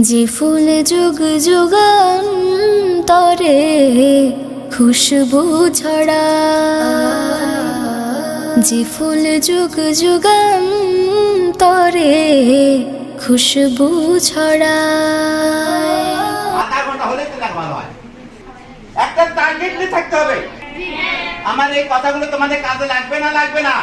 যে ফুল যুগ যুগান তরে খুশবু ছড়া। যে ফুল যুগ যুগান তরে খুশবু ছড়া। একটা টার্গেট নিয়ে থাকতে হবে। আমার এই কথাগুলো তোমাদের কাজে লাগবে না? লাগবে না?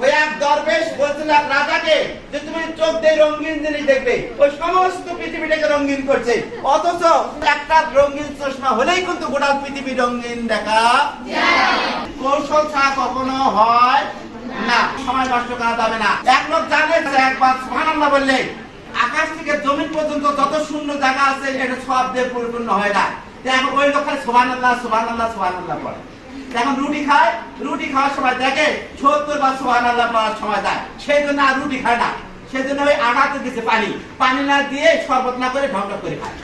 ওই এক দরবেশ বলছিল এক রাজাকে যে তুমি চোখ দিয়ে রঙিন জিনিস দেখবে। ওই সমস্ত পৃথিবীটাকে রঙিন করছে। অথচ একটা রঙিন চশমা হলেই কিন্তু গোটা পৃথিবী রঙিন দেখা কৌশল ছাড়া কখনো হয় না। সময় নষ্ট করা যাবে না। এক লোক জানে একবার সুবহানাল্লাহ বললে, আকাশ থেকে জমিন পর্যন্ত যত শূন্য জায়গা আছে, এটা সব দিয়ে পরিপূর্ণ হয় না। এখন ওই লোক খালি সুবহানাল্লাহ সুবহানাল্লাহ সুবহানাল্লাহ পড়ে এখন রুটি খায়, রুটি খাওয়ার সময় দেখে সত্তর বা সুবহানাল্লাহ পড়ার সময় দেয়। সেই জন্য আর রুটি খায় না। ওই আঘাতে দিচ্ছে পানি। পানি না দিয়ে শরবত না করে করে খায়।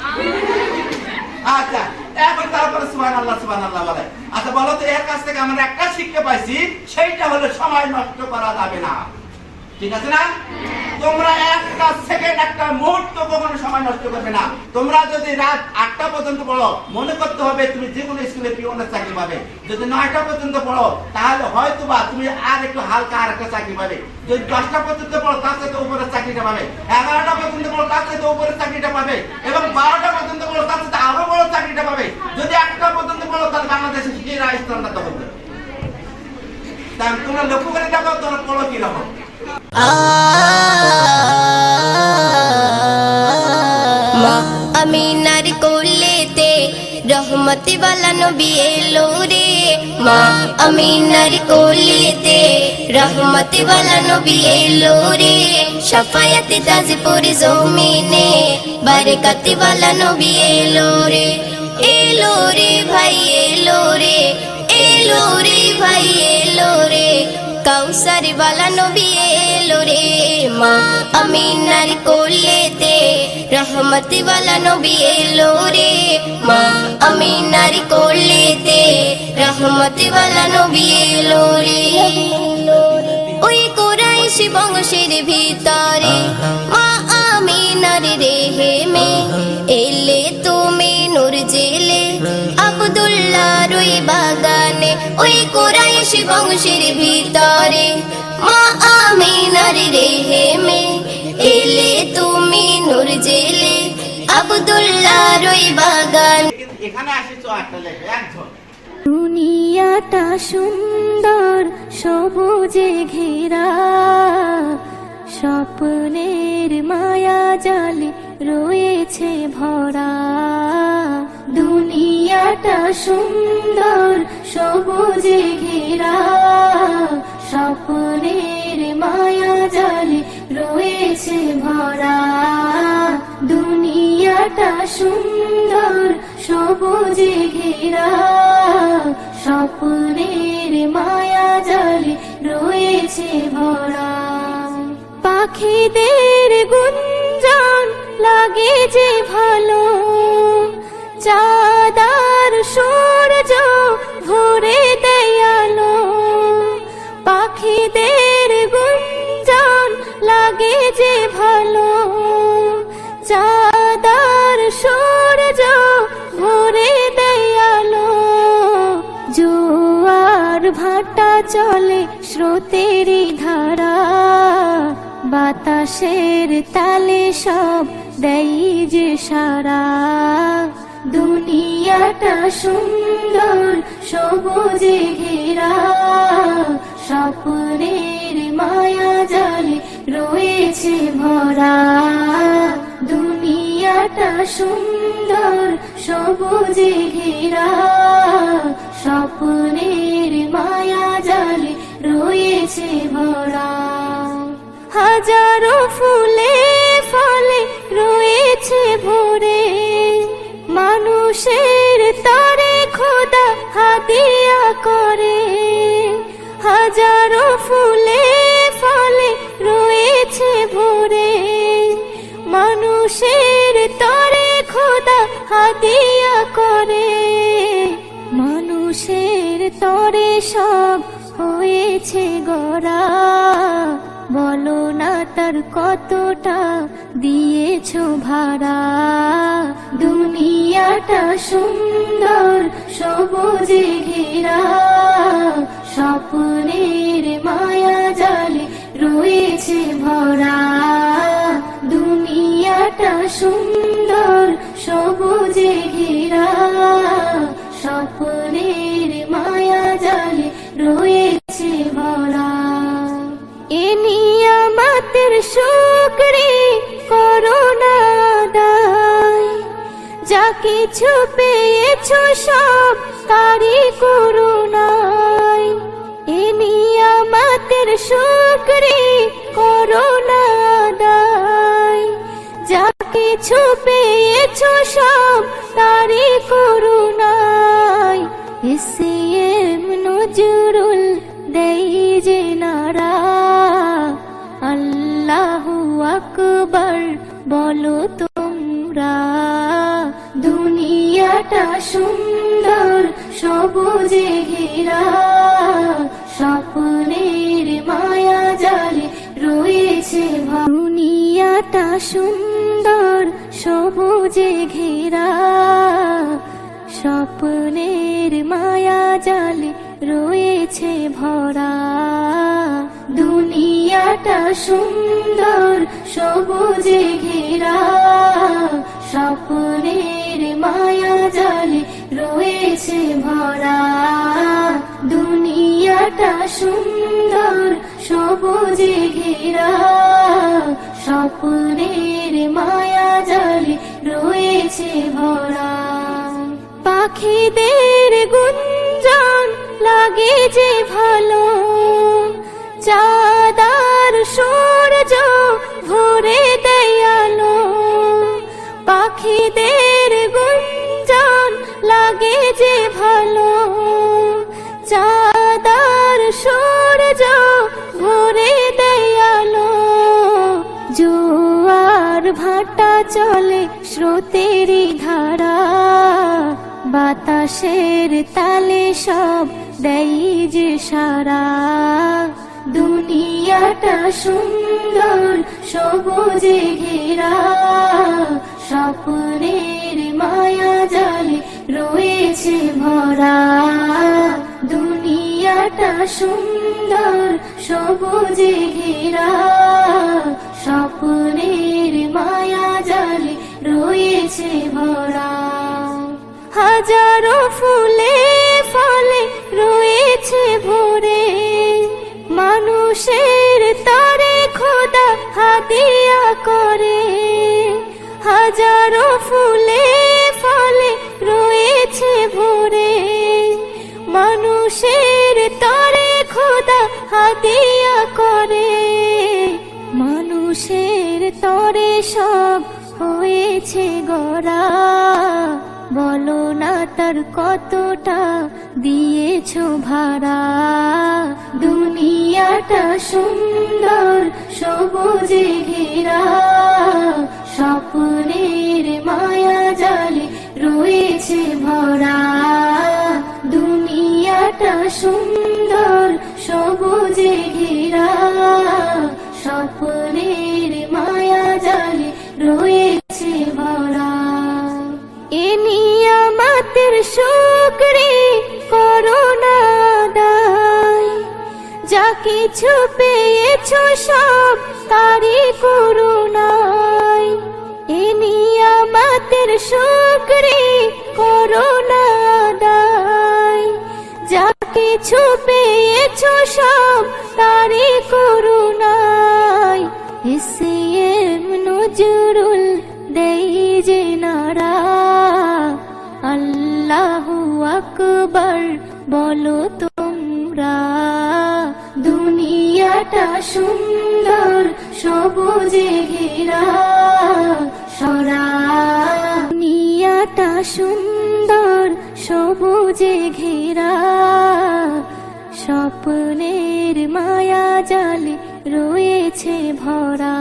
আচ্ছা এখন তারপরে সুবহান আল্লাহ সুবহান আল্লাহ বলে। আচ্ছা বলো তো, এর কাছ থেকে আমরা একটা শিক্ষা পাইছি, সেইটা হলো সময় নষ্ট করা যাবে না। ঠিক আছে না? তোমরা একটা সেকেন্ড একটা মুহূর্ত কখনো সময় নষ্ট করবে না। তোমরা যদি রাত আটটা পর্যন্ত পড়ো, মনে করতে হবে তুমি যে কোনো স্কুলে পিওনের চাকরি পাবে। যদি নয়টা পর্যন্ত পড়ো, তাহলে হয়তো বা তুমি আর একটু হালকা আর একটা চাকরি পাবে। যদি দশটা পর্যন্ত পড়ো, তার সাথে উপরের চাকরিটা পাবে। এগারোটা পর্যন্ত পড়ো, তার সাথে উপরের চাকরিটা পাবে। এবং বারোটা পর্যন্ত পড়ো, তার সাথে আরও বড় চাকরিটা পাবে। যদি একটা পর্যন্ত পড়ো, তাহলে বাংলাদেশে শিখিয়ে স্থানটা দখল করবে তাই তোমরা লক্ষ্য করে দেখো, তোমরা পড়ো কীরকম। রহমতি বালা নবী এলো রে মা আমিনার কোলেতে রহমতি বালা নবী এলো রে সাফায়াতে তাজপুর জমিনে বারকাতি বালা নবী এলো রে এলো রে ভাই এলো রে এলো রে ভাই এলো রে কাউসার বালা নবী এলো রে মা। আমিনার কোলেতে রহমতি বালা নবী এলো রে মা। আমিনার কোলেতে রহমতি বালা নবী এলো রে। ওই কোরাইশি বংশের ভিতরে মা আমিনার রেহেমে এলে ওই বাগানে ওই কোরাইশি বংশের ভিতরে। মা আমিনার রেহেমে এলে তুমি নূর জেলে। আবদুল্লাহর ওই বাগান এখানে আসি তো একটা একজন। দুনিয়াটা সুন্দর সবুজে ঘেরা। স্বপ্নের মায়া জালে রয়েছে ভরা। দুনিয়াটা সুন্দর, সবুজে ঘেরা। স্বপ্নের মায়া জালে রয়েছে ভরা। দুনিয়াটা সুন্দর, সবুজে ঘেরা। স্বপ্নের মায়া জালে রয়েছে ভরা। পাখিদের গুঞ্জন লাগে যে ভালো। চাঁদার সূর্য ভরে দেয়ালো পাখিদের গুঞ্জন লাগে যে ভালো। চাঁদার সূর্য ভরে দেয়ালো জোয়ার ভাটা চলে স্রোতেরই ধারা। বাতাসের তালে সব দেই যে সারা। দুনিয়াটা সুন্দর, সবুজে ঘেরা। স্বপ্নের মায়া জালে রয়েছে ভরা। দুনিয়াটা সুন্দর, সবুজে ঘেরা। স্বপ্নের মায়া জালে রয়েছে ভরা। হাজারো ফুলে হাদিয়া করে। মানুষের তরে সব হয়েছে গড়া। বলো না তার কতটা দিয়েছ ভাড়া। দুনিয়াটা সুন্দর, সবুজে ঘেরা। স্বপ্নের মায়া জালে রয়েছে ভরা। দুনিয়াটা সুন্দর সবুজে ঘেরা, স্বপ্নের মায়া জালে রয়েছে ভরা। এ নিয়ামতের শুকরে করোনা দায়। যা কিছু পেয়েছ সব তারি করুণায় কিছু পেয়েছ সব তারি করুণায়। এসএম নজরুল দেই যে নারা। আল্লাহু আকবার বলো তোমরা। দুনিয়াটা সুন্দর, সবুজে ঘেরা। স্বপ্নের মায়া জালে রয়েছে ভরা। দুনিয়াটা সুন্দর, সবুজে ঘেরা। স্বপ্নের মায়া জালে রয়েছে ভরা। দুনিয়াটা সুন্দর, সবুজে ঘেরা। স্বপ্নের মায়া জালে রয়েছে ভরা। দুনিয়াটা সুন্দর, সবুজে ঘেরা। স্বপ্নের মায়া জালে রয়েছে ভরা। পাখিদের গুঞ্জন লাগে যে ভালো। চাদার সূর্য ভরে দেয়ালো পাখিদের ভাটা চলে স্রোতেরই ধারা। বাতাসের তালে সব দেই যে সারা। দুনিয়াটা সুন্দর, সবুজে ঘেরা। স্বপ্নের মায়া জালে রয়েছে ভরা। সুন্দর সবুজে ঘেরা, স্বপ্নের মায়া জালে রয়েছে ভরা। হাজারো ফুলে ফলে রয়েছে ভরে, মানুষের তারে খোদা হাদিয়া করে। হাজারো হাদিয়া করে। মানুষের তরে সব হয়েছে গড়া। বলো না তার কতটা দিয়েছ ভাড়া। দুনিয়াটা সুন্দর, সবুজে ঘেরা। স্বপ্নের মায়া জালে রয়েছে ভরা। দুনিয়াটা সুন্দর স্বপ্নের মায়া জালে রয়েছে ভরা। এ নিয়ামতের শুকরে করোনা দায়। যা কিছু পেয়েছ সব তারি করুণায়। এ নিয়ামতের শুকরে করোনা দায়। যা কিছু পেয়েছ সব তারি করুণায় এসএম নজরুল দেই যে নারা আল্লাহু আকবার বলো তোমরা দুনিয়াটা সুন্দর সবুজে ঘেরা সরা দুনিয়াটা সুন্দর সবুজে ঘেরা স্বপ্নের মায়া জালে রয়েছে ভরা।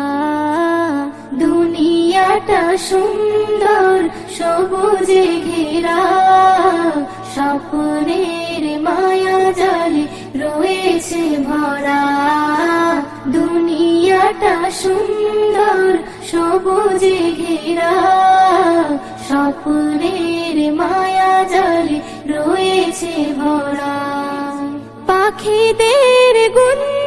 দুনিয়াটা সুন্দর, সবুজে ঘেরা। স্বপ্নের মায়া জালে রয়েছে ভরা। দুনিয়াটা সুন্দর, সবুজে ঘেরা। স্বপ্নের মায়া জালে পাখিদের গুণ